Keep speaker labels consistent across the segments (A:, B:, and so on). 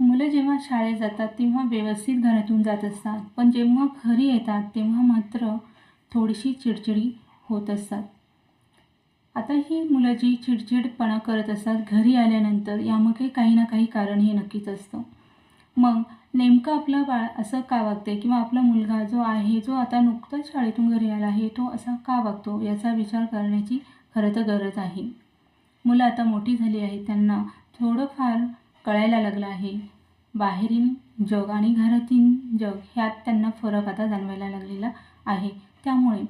A: मुलं जेव्हा शाळेत जातात तेव्हा व्यवस्थित घरातून जात असतात. पण जेव्हा घरी येतात तेव्हा मात्र थोडीशी चिडचिडी होत असतात. आता ही मुलं जी चिडचिडपणा करत असतात घरी आल्यानंतर यामागे काही ना काही कारण हे नक्कीच असतं. मग नेमकं आपलं बाळ असं का वागते किंवा आपला मुलगा जो आहे जो आता नुकताच शाळेतून घरी आला आहे तो असा का वागतो याचा विचार करण्याची खरं तर गरज आहे. मुलं आता मोठी झाली आहेत त्यांना थोडंफार कळायला लागलं आहे. बाहेरील जग आणि घरातील जग ह्यात त्यांना फरक आता जाणवायला लागलेला आहे. त्यामुळे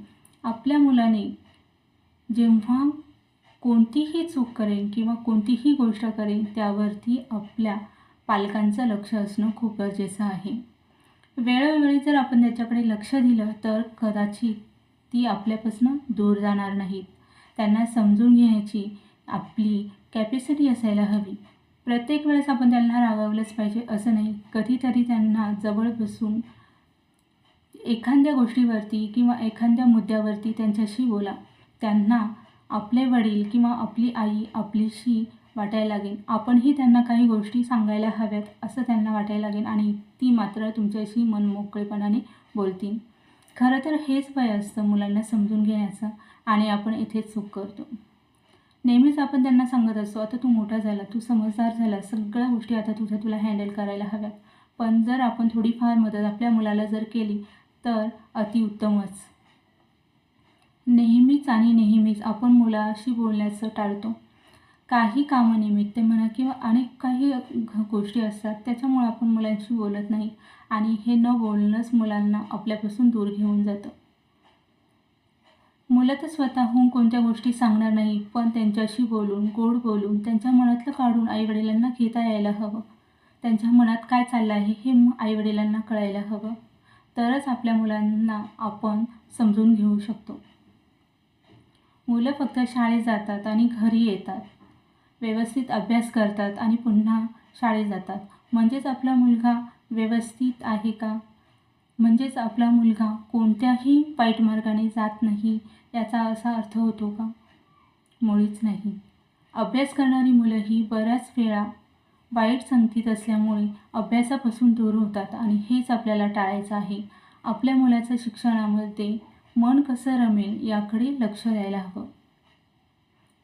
A: आपल्या मुलाने जेव्हा कोणतीही चूक करेल किंवा कोणतीही गोष्ट करेल त्यावरती आपल्या पालकांचं लक्ष असणं खूप गरजेचं आहे. वेळोवेळी जर आपण त्याच्याकडे लक्ष दिलं तर कदाचित ती आपल्यापासून दूर जाणार नाहीत. त्यांना समजून घेण्याची आपली कॅपॅसिटी असायला हवी. प्रत्येक वेळेस आपण त्यांना रागावलंच पाहिजे असं नाही. कधीतरी त्यांना जवळ बसून एखाद्या गोष्टीवरती किंवा एखाद्या मुद्द्यावरती त्यांच्याशी बोला. त्यांना आपले वडील किंवा आपली आई आपलीशी वाटायला लागेल. आपणही त्यांना काही गोष्टी सांगायला हव्यात असं त्यांना वाटायला लागेल आणि ती मात्र तुमच्याशी मनमोकळेपणाने बोलतील. खरं तर हेच वय असतं मुलांना समजून घेण्याचं आणि आपण इथे चूक करतो. नेहमीच आपण त्यांना सांगत असतो आता तू मोठा झाला तू समजदार झाला सगळ्या गोष्टी आता तुझ्या तुला हँडल करायला हव्यात. पण जर आपण थोडीफार मदत आपल्या मुलाला जर केली तर अतिउत्तमच नेहमीच आणि नेहमीच आपण मुलाशी बोलण्याचं टाळतो. काही कामानिमित्त म्हणा किंवा अनेक काही घ- गोष्टी असतात त्याच्यामुळे आपण मुलांशी बोलत नाही. आणि हे न बोलणंच मुलांना आपल्यापासून दूर घेऊन जातं. मुलं तर स्वतःहून कोणत्या गोष्टी सांगणार नाही पण त्यांच्याशी बोलून गोड बोलून त्यांच्या मनातलं काढून आईवडिलांना घेता यायला हवं. त्यांच्या मनात काय चाललं आहे हे आईवडिलांना कळायला हवं. तरच आपल्या मुलांना आपण समजून घेऊ शकतो. मुलं फक्त शाळेत जातात आणि घरी येतात. व्यवस्थित अभ्यास करतात आणि पुन्हा शाळेत जातात. म्हणजेच आपला मुलगा व्यवस्थित आहे का? म्हणजेच आपला मुलगा कोणत्याही वाईट मार्गाने जात नाही याचा असा अर्थ होतो का? मुळीच नाही. अभ्यास करणारी मुलंही बऱ्याच वेळा वाईट संगतीत असल्यामुळे अभ्यासापासून दूर होतात आणि हेच आपल्याला टाळायचं आहे. आपल्या मुलाचं शिक्षणामध्ये मन कसं रमेल याकडे लक्ष द्यायला हवं.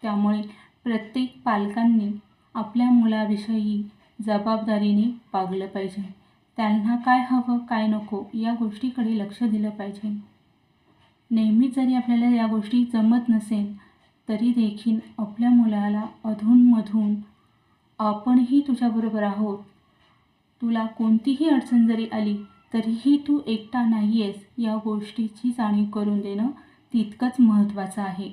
A: त्यामुळे प्रत्येक पालकांनी आपल्या मुलाविषयी जबाबदारीने वागलं पाहिजे. त्यांना काय हवं काय नको या गोष्टीकडे लक्ष दिलं पाहिजे. नेहमी जरी आपल्याला या गोष्टी जमत नसेल तरी देखील आपल्या मुलाला अधूनमधून आपणही तुझ्याबरोबर आहोत. तुला कोणतीही अडचण जरी आली तरीही तू एकटा नाही आहेस या गोष्टीची जाणीव करून देणं तितकंच महत्त्वाचं आहे.